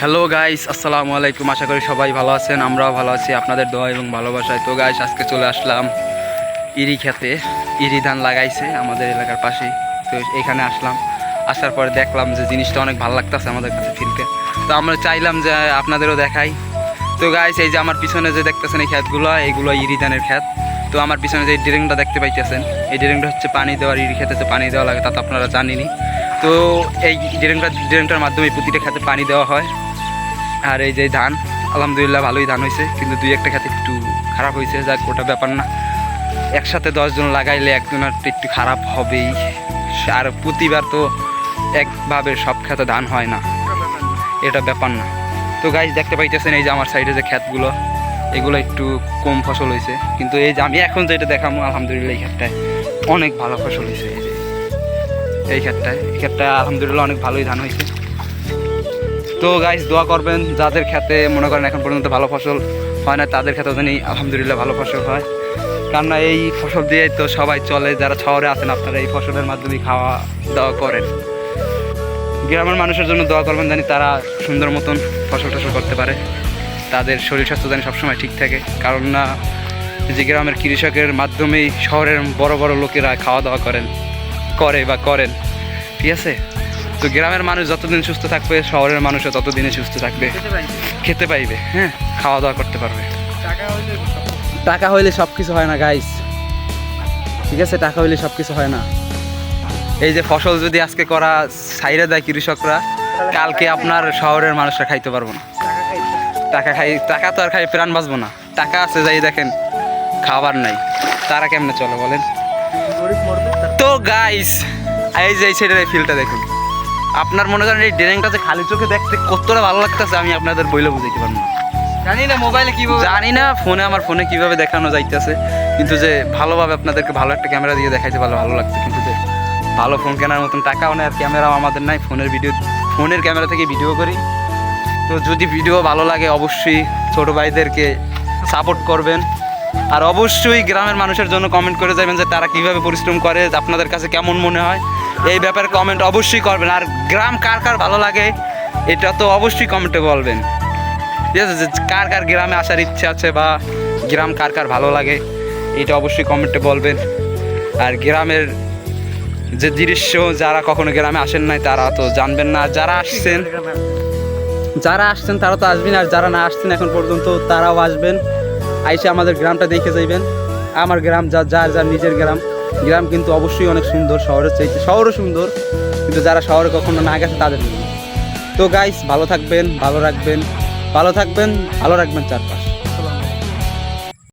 Hello guys আসসালামু আলাইকুম আশা করি সবাই ভালো আছেন, আমরাও ভালো আছি, আপনাদের দোয়া এবং ভালোবাসায়। তো গাইস আজকে চলে আসলাম ইরি খেতে। ইরি ধান লাগাইছে আমাদের এলাকার পাশেই। তো, এখানে আসলাম। আসার পরে দেখলাম যে জিনিসটা অনেক ভালো লাগতেছে আমাদের কাছে ফিলতে তো, আমরা চাইলাম যে আপনাদেরও দেখাই। তো গাইস এই যে আমার পিছনে যে দেখতেছেন এই ক্ষেতগুলো, এগুলো ইরি ধানের ক্ষেত। তো, আমার পিছনে যে ড্রেনটা দেখতে পাইতেছেন, এই ড্রেনটা হচ্ছে পানি দেওয়ার ইরি খেতে পানি দেওয়া লাগে, তা তো আপনারা জানেনই। তো এই ড্রেনটা, ড্রেনটার মাধ্যমে প্রতিটা খেতে পানি দেওয়া হয়। আর এই যে ধান, আলহামদুলিল্লাহ ভালোই ধান হয়েছে, কিন্তু দুই একটা খেতে একটু খারাপ হয়েছে, যাক, ওটা ব্যাপার না। একসাথে দশজন লাগাইলে একজনের একটু খারাপ হবেই। আর প্রতিবার তো একভাবে সব খেতে ধান হয় না। এটা ব্যাপার না। তো গাছ দেখতে পাইতেছেন এই যে আমার সাইডে যে ক্ষেতগুলো, এগুলো একটু কম ফসল হয়েছে। কিন্তু এই যে আমি এখন যেটা দেখাবো, আলহামদুলিল্লাহ এই ক্ষেতটায় অনেক ভালো ফসল হয়েছে। এই ক্ষেতটায়। এই ক্ষেতটা আলহামদুলিল্লাহ অনেক ভালোই ধান হয়েছে। তো গাইস দোয়া করবেন, যাদের খেতে মনে করেন এখন পর্যন্ত ভালো ফসল হয় না, তাদের ক্ষেত্রে জানি আলহামদুলিল্লাহ ভালো ফসল হয়। কেননা এই ফসল দিয়ে তো সবাই চলে, যারা শহরে আছেন আপনারা এই ফসলের মাধ্যমে খাওয়া দাওয়া করেন। গ্রামের মানুষের জন্য দোয়া করবেন জানি তারা সুন্দর মতন ফসল টসল করতে পারে। তাদের শরীর স্বাস্থ্য জানি সবসময় ঠিক থাকে। কারণ না যে গ্রামের কৃষকের মাধ্যমেই শহরের বড় বড় লোকেরা খাওয়া দাওয়া করেন। করে বা করেন ঠিক আছে? তো গ্রামের মানুষ যতদিন সুস্থ থাকবে শহরের মানুষও ততদিনে সুস্থ থাকবে। খেতে পাইবে। হ্যাঁ? খাওয়া দাওয়া করতে পারবে। টাকা হইলে সব কিছু হয়। না গাইস ঠিক আছে? টাকা হইলে সব কিছু হয় না। এই যে ফসল যদি আজকে করা সাইরে দেয় কৃষকরা কালকে আপনার শহরের মানুষরা খাইতে পারব না। টাকা খাই টাকা তো আর খাই প্রাণ বাঁচবো না। টাকা আছে যাই দেখেন খাবার নাই। তারা কেমনে চলে বলেন? তো গাইস এই যে এই সাইডের এই ফিল্ডটা দেখুন। আপনার মনে করেন এই ড্রেনটা যে খালি চোখে দেখতে কতটা ভালো লাগতেছে আমি আপনাদের বইলে বুঝাইতে পারব না। জানি না মোবাইলে কীভাবে জানি না ফোনে আমার ফোনে কীভাবে দেখানো যাইতেছে। কিন্তু যে ভালোভাবে আপনাদেরকে ভালো একটা ক্যামেরা দিয়ে দেখাইতে ভালো ভালো লাগছে। কিন্তু যে ভালো ফোন কেনার মতন টাকাও নেই আর ক্যামেরাও আমাদের নাই। ফোনের ভিডিও ফোনের ক্যামেরা থেকে ভিডিও করি। তো যদি ভিডিও ভালো লাগে অবশ্যই ছোটো ভাইদেরকে সাপোর্ট করবেন। আর অবশ্যই গ্রামের মানুষের জন্য কমেন্ট করে যাবেন যে তারা কীভাবে পরিশ্রম করে আপনাদের কাছে কেমন মনে হয়। এই ব্যাপারে কমেন্ট অবশ্যই করবেন। আর গ্রাম কার কার ভালো লাগে, এটা তো অবশ্যই কমেন্টে বলবেন। ঠিক আছে, যে কার কার গ্রামে আসার ইচ্ছা আছে বা গ্রাম কার কার ভালো লাগে, এটা অবশ্যই কমেন্টে বলবেন। আর গ্রামের যে দৃশ্য, যারা কখনো গ্রামে আসেন নাই, তারা তো জানবেন না। যারা আসছেন যারা আসছেন তারা তো আসবেন, আর যারা না আসছেন এখন পর্যন্ত তারাও আসবেন। আইসে আমাদের গ্রামটা দেখে যাইবেন। আমার গ্রাম যা, যার যার নিজের গ্রাম। গ্রাম কিন্তু অবশ্যই অনেক সুন্দর, শহরের চাইছে শহরও সুন্দর, কিন্তু যারা শহরে কখনো না গেছে তাদের তো গাইস ভালো থাকবেন, ভালো রাখবেন, ভালো থাকবেন, ভালো রাখবেন চারপাশ।